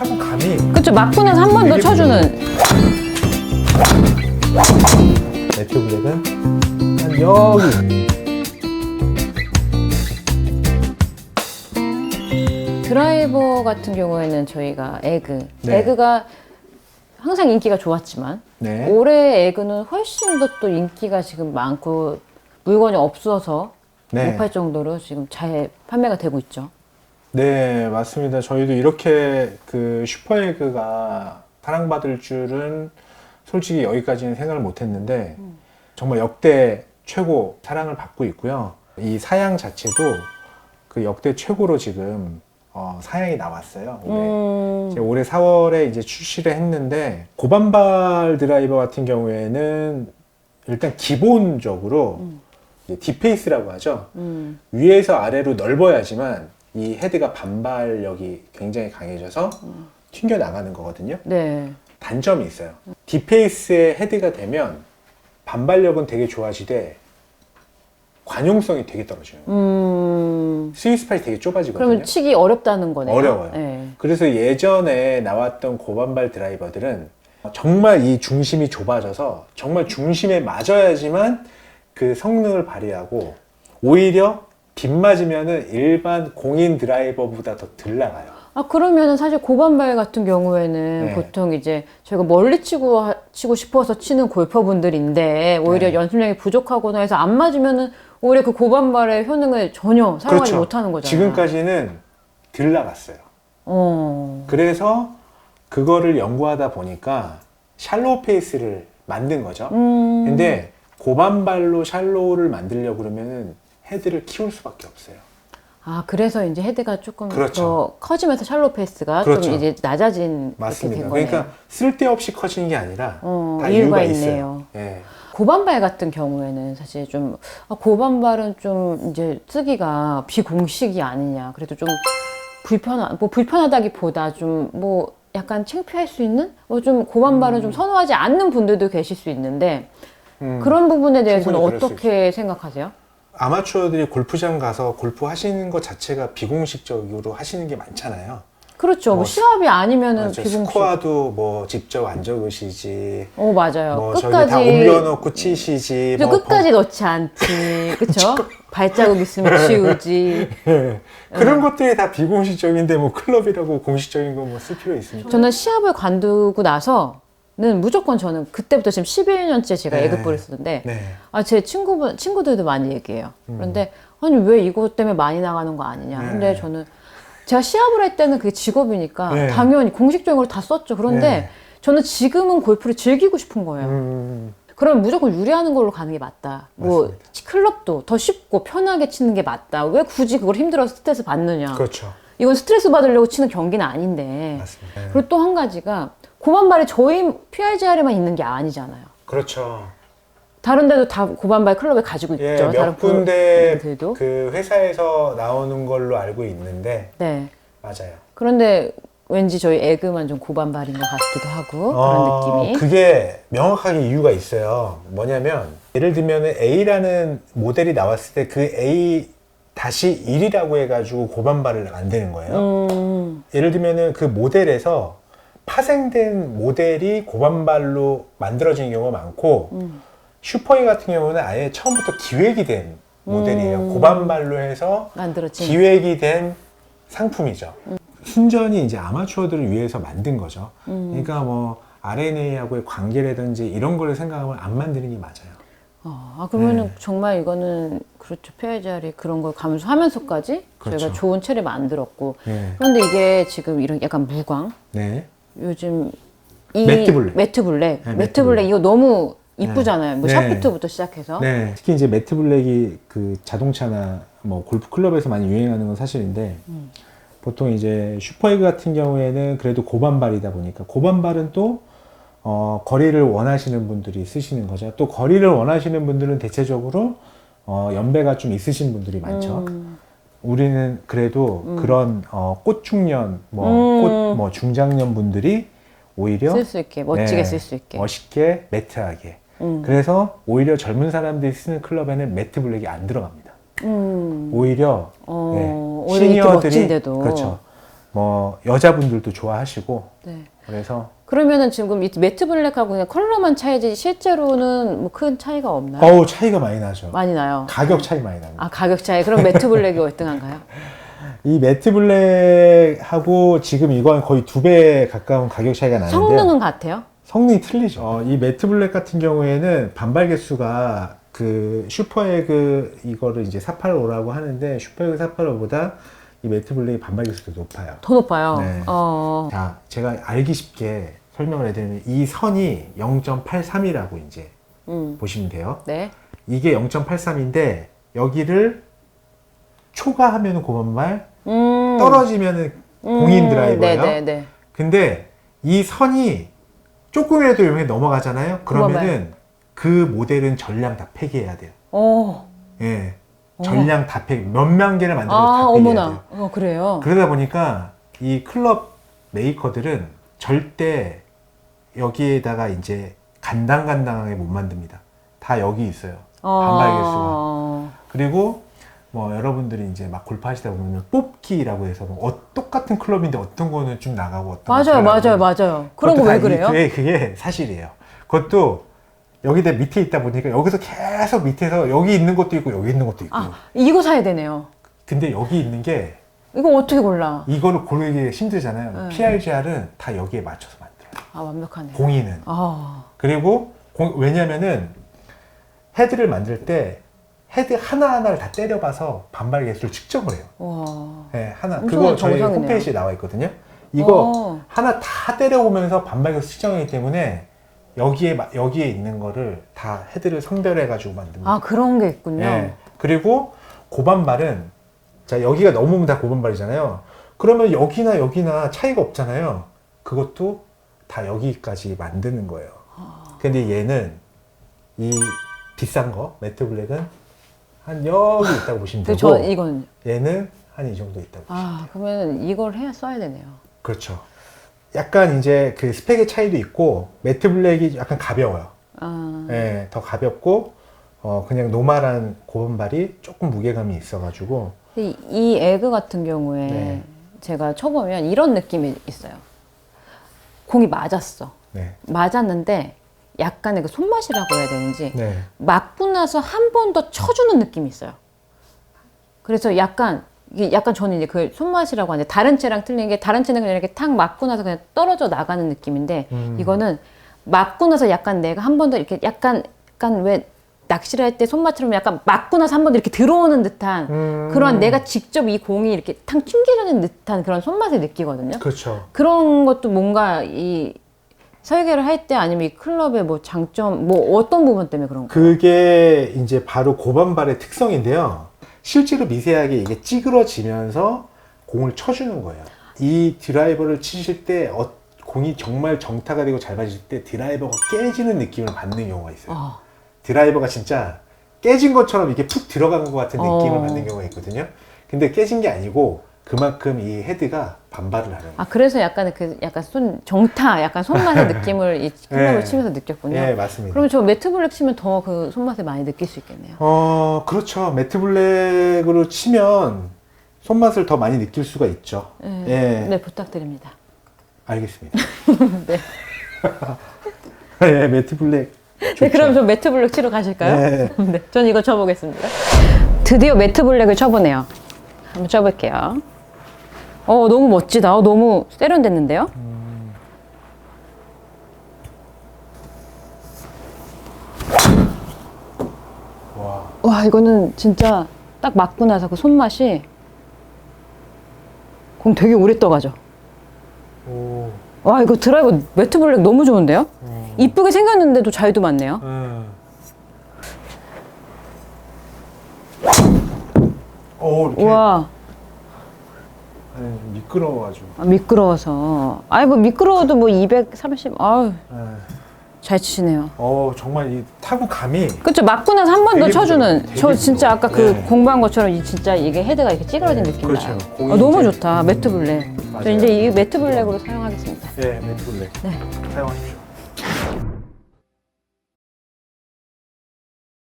타고 감이 그쵸 막분해서 한 번 더 되게 쳐주는 매트 블랙은 한 여기 드라이버 같은 경우에는 저희가 에그 네. 에그가 항상 인기가 좋았지만 네. 올해 에그는 훨씬 더 또 인기가 지금 많고 물건이 없어서 네. 못 팔 정도로 지금 잘 판매가 되고 있죠. 네, 맞습니다. 저희도 이렇게 그 슈퍼에그가 사랑받을 줄은 솔직히 여기까지는 생각을 못 했는데 정말 역대 최고 사랑을 받고 있고요. 이 사양 자체도 그 역대 최고로 지금 어, 사양이 나왔어요. 올해. 음, 올해 4월에 이제 출시를 했는데 고반발 드라이버 같은 경우에는 일단 기본적으로 이제 디페이스라고 하죠. 음, 위에서 아래로 넓어야지만 이 헤드가 반발력이 굉장히 강해져서 튕겨 나가는 거거든요. 네. 단점이 있어요. 디페이스의 헤드가 되면 반발력은 되게 좋아지되 관용성이 되게 떨어져요. 음, 스위스 팔이 되게 좁아지거든요. 그러면 치기 어렵다는 거네요. 어려워요. 네. 그래서 예전에 나왔던 고반발 드라이버들은 정말 이 중심이 좁아져서 정말 중심에 맞아야지만 그 성능을 발휘하고 오히려 빗맞으면은 일반 공인 드라이버보다 더 덜 나가요. 아 그러면은 사실 고반발 같은 경우에는 네. 보통 이제 저희가 멀리 치고 하- 치고 싶어서 치는 골퍼분들인데 오히려 네. 연습량이 부족하거나 해서 안 맞으면은 오히려 그 고반발의 효능을 전혀 사용하지 못하는 거잖아요. 지금까지는 덜 나갔어요. 어. 그래서 그거를 연구하다 보니까 샬로우 페이스를 만든 거죠. 음. 근데 고반발로 샬로우를 만들려고 그러면은 헤드를 키울 수밖에 없어요. 아 그래서 이제 헤드가 조금 그렇죠. 더 커지면서 샬로 페이스가 그렇죠. 좀 이제 낮아진 맞습니다. 그렇게 된. 그러니까 쓸데없이 커지는 게 아니라 어, 다 이유가 이유가, 있네요. 있어요. 예. 고반발 같은 경우에는 사실 좀 아, 고반발은 좀 이제 쓰기가 비공식이 아니냐. 그래도 좀 불편하 뭐 불편하다기보다 좀 뭐 약간 창피할 수 있는 뭐 좀 고반발은 좀 선호하지 않는 분들도 계실 수 있는데 음. 그런 부분에 대해서는 충분히 그럴 수 어떻게 생각하세요? 아마추어들이 골프장 가서 골프 하시는 것 자체가 비공식적으로 하시는 게 많잖아요. 그렇죠. 뭐, 뭐 시합이 아니면은 맞아, 비공식. 스코어도 뭐 직접 안 적으시지. 어 맞아요. 뭐 끝까지 다 옮겨놓고 치시지. 저뭐 끝까지 넣지 않지. 그쵸? 발자국 있으면 치우지. 예. 그런 것들이 다 비공식적인데 뭐 클럽이라고 공식적인 거뭐쓸 필요 있습니까? 저는 시합을 관두고 나서 는 무조건 저는 그때부터 지금 11년째 제가 네. 애급볼을 쓰는데 네. 아제 친구분 친구들도 많이 얘기해요. 그런데 아니 왜 이것 때문에 많이 나가는 거 아니냐. 음. 네. 근데 저는 제가 시합을 할 때는 그게 직업이니까 네. 당연히 공식적으로 다 썼죠. 그런데 네. 저는 지금은 골프를 즐기고 싶은 거예요. 음, 그러면 무조건 유리하는 걸로 가는 게 맞다. 뭐 맞습니다. 클럽도 더 쉽고 편하게 치는 게 맞다. 왜 굳이 그걸 힘들어서 스트레스 받느냐. 그렇죠. 이건 스트레스 받으려고 치는 경기는 아닌데. 맞습니다. 예. 그리고 또 한 가지가 고반발이 저희 PRGR에만 있는 게 아니잖아요. 그렇죠. 다른 데도 다 고반발 클럽에 가지고 있죠. 예, 다른 몇 군데 브랜드들도. 그 회사에서 나오는 걸로 알고 있는데 네. 맞아요. 그런데 왠지 저희 에그만 좀 고반발인 것 같기도 하고 어, 그런 느낌이. 그게 명확하게 이유가 있어요. 뭐냐면 예를 들면 A라는 모델이 나왔을 때 그 A 다시 1이라고 해가지고 고반발을 만드는 거예요. 음, 예를 들면은 그 모델에서 파생된 모델이 고반발로 만들어지는 경우가 많고 음. 슈퍼이 같은 경우는 아예 처음부터 기획이 된 모델이에요. 음. 고반발로 해서 만들어진. 기획이 된 상품이죠. 순전히 이제 아마추어들을 위해서 만든 거죠. 그러니까 뭐 R&A하고의 관계라든지 이런 걸 생각하면 안 만드는 게 맞아요. 어, 아, 그러면은 네. 정말 이거는 그렇죠. PRGR이 그런 걸 감수하면서까지 그렇죠. 저희가 좋은 채를 만들었고. 네. 그런데 이게 지금 이런 약간 무광. 네. 요즘 이 매트 블랙. 매트 블랙, 네, 매트 매트 블랙 블랙. 이거 너무 이쁘잖아요. 뭐 네. 샤프트부터 시작해서. 네. 특히 이제 매트 블랙이 그 자동차나 뭐 골프 클럽에서 많이 유행하는 건 사실인데 음. 보통 이제 슈퍼에그 같은 경우에는 그래도 고반발이다 보니까 고반발은 또 어, 거리를 원하시는 분들이 쓰시는 거죠. 또 거리를 원하시는 분들은 대체적으로 어, 연배가 좀 있으신 분들이 많죠. 음. 우리는 그래도 그런 어, 꽃중년, 뭐, 음. 꽃, 뭐 중장년 분들이 오히려 쓸 수 있게 멋지게 네, 쓸 수 있게. 멋있게 매트하게. 음. 그래서 오히려 젊은 사람들이 쓰는 클럽에는 매트 블랙이 안 들어갑니다. 음. 오히려 어, 네, 오히려 이렇게 멋진데도. 그렇죠. 뭐 여자분들도 좋아하시고 네. 그래서 그러면은 지금 이 매트 블랙하고 그냥 컬러만 차이지 실제로는 뭐 큰 차이가 없나요? 어우 차이가 많이 나죠. 많이 나요. 가격 차이 많이 납니다. 아 가격 차이. 그럼 매트 블랙이 월등한가요? 이 매트 블랙하고 지금 이건 거의 두 배 가까운 가격 차이가 나는데 성능은 같아요? 성능이 틀리죠. 어, 이 매트 블랙 같은 경우에는 반발 개수가 그 슈퍼에그 이거를 이제 485라고 하는데 슈퍼에그 485보다 이 매트 블랙이 반발 개수가 높아요. 더 높아요. 네. 어. 자, 제가 알기 쉽게 설명을 해드리면 이 선이 0.83이라고 이제 음. 보시면 돼요. 네. 이게 0.83인데 여기를 초과하면 고반발, 음. 떨어지면은 공인 드라이버예요. 네 네 네. 근데 이 선이 조금이라도 여기 넘어가잖아요. 그러면은 그 모델은 전량 다 폐기해야 돼요. 어. 예. 전량 다 폐기. 몇만 개를 만들어도 아 다 폐기해야 돼요. 어머나. 어 그래요. 그러다 보니까 이 클럽 메이커들은 절대 여기에다가 이제 간당간당하게 못 만듭니다. 다 여기 있어요. 반발 개수가. 어. 그리고 뭐 여러분들이 이제 막 골프하시다 보면 뽑기라고 해서 뭐 어, 똑같은 클럽인데 어떤 거는 좀 나가고 어떤 맞아요, 거는 맞아요. 맞아요. 그런 거왜다 그래요? 이- 그게, 그게 사실이에요. 그것도 여기다 밑에 있다 보니까 여기서 계속 밑에서 여기 있는 것도 있고 여기 있는 것도 있고. 아 이거 사야 되네요. 근데 여기 있는 게 이거 어떻게 골라? 이거를 고르기 힘들잖아요. 네. PRGR은 다 여기에 맞춰서 만들어요. 아 완벽하네. 공인은. 아. 그리고 공- 왜냐면은 헤드를 만들 때 헤드 하나하나를 다 때려봐서 반발 개수를 측정을 해요. 와. 네, 하나. 그거 저희 정성이네요. 홈페이지에 나와 있거든요. 이거 어. 하나 다 때려보면서 반발 개수 측정이기 때문에 여기에 마- 여기에 있는 거를 다 헤드를 선별해 가지고 만듭니다. 아 그런 게 있군요. 네. 그리고 고반발은 자 여기가 넘으면 다 고반발이잖아요. 그러면 여기나 여기나 차이가 없잖아요. 그것도 다 여기까지 만드는 거예요. 근데 얘는 이 비싼 거 매트 블랙은 한 여기 있다고 보시면 그 되고 저 이건 얘는 한 이 정도 있다고. 아 그러면 이걸 해야 써야 되네요. 그렇죠. 약간 이제 그 스펙의 차이도 있고 매트 블랙이 약간 가벼워요. 아. 예, 더 가볍고 어 그냥 노멀한 고반발이 조금 무게감이 있어가지고 이, 이 에그 같은 경우에 네. 제가 쳐보면 이런 느낌이 있어요. 공이 맞았어. 네, 맞았는데 약간의 그 손맛이라고 해야 되는지 네, 맞고 나서 한 번 더 쳐주는 느낌이 있어요. 그래서 약간 이게 약간 저는 이제 그 손맛이라고 하는데 다른 채랑 틀린 게 다른 채는 그냥 이렇게 탁 맞고 나서 그냥 떨어져 나가는 느낌인데 음. 이거는 맞고 나서 약간 내가 한 번 더 이렇게 약간 약간 왜 낚시를 할 때 손맛처럼 약간 맞고 나서 한번더 이렇게 들어오는 듯한 음. 그런 내가 직접 이 공이 이렇게 탕 튕겨지는 듯한 그런 손맛을 느끼거든요. 그렇죠. 그런 것도 뭔가 이 설계를 할 때 아니면 이 클럽의 뭐 장점 뭐 어떤 부분 때문에 그런 거? 그게 이제 바로 고반발의 특성인데요. 실제로 미세하게 이게 찌그러지면서 공을 쳐주는 거예요. 이 드라이버를 치실 때 어- 공이 정말 정타가 되고 잘 맞을 때 드라이버가 깨지는 느낌을 받는 경우가 있어요. 아, 드라이버가 진짜 깨진 것처럼 이렇게 푹 들어간 것 같은 느낌을 어. 받는 경우가 있거든요. 근데 깨진 게 아니고 그만큼 이 헤드가 반발을 하는 거예요. 아 그래서 약간 그 약간 손 정타 약간 손맛의 느낌을 이 클럽을 네. 치면서 느꼈군요. 네, 맞습니다. 그러면 저 매트 블랙 치면 더 그 손맛을 많이 느낄 수 있겠네요. 어, 그렇죠. 매트 블랙으로 치면 손맛을 더 많이 느낄 수가 있죠. 네, 예. 네 부탁드립니다. 알겠습니다. 네. 네, 매트 블랙. 네, 그럼 저 매트 블랙 치러 가실까요? 네. 네, 전 이거 쳐보겠습니다. 드디어 매트 블랙을 쳐보네요. 한번 쳐볼게요. 어, 너무 멋지다. 어, 너무 세련됐는데요? 와. 와, 이거는 진짜 딱 맞고 나서 그 손맛이 공 되게 오래 떠가죠. 오. 와, 이거 드라이버 매트 블랙 너무 좋은데요? 음. 이쁘게 생겼는데도 자유도 많네요. 음. 오, 이렇게 우와, 네, 미끄러워가지고. 아, 미끄러워서. 아이, 뭐 미끄러워도 뭐 230, 아유, 네. 잘 치시네요. 어, 정말 이 타구 감이 그쵸 맞고 나서 한 번 더 되게 쳐주는 부드러워, 저 되게 진짜 부드러워. 아까 그 네. 공부한 것처럼 이 진짜 이게 헤드가 이렇게 찌그러진 네, 느낌 그렇죠. 나요 공이 아, 너무 이제- 좋다 매트 블랙 저 맞아요. 이제 이 매트 블랙으로 사용하겠습니다 예, 매트 블랙. 네. 사용하십시오.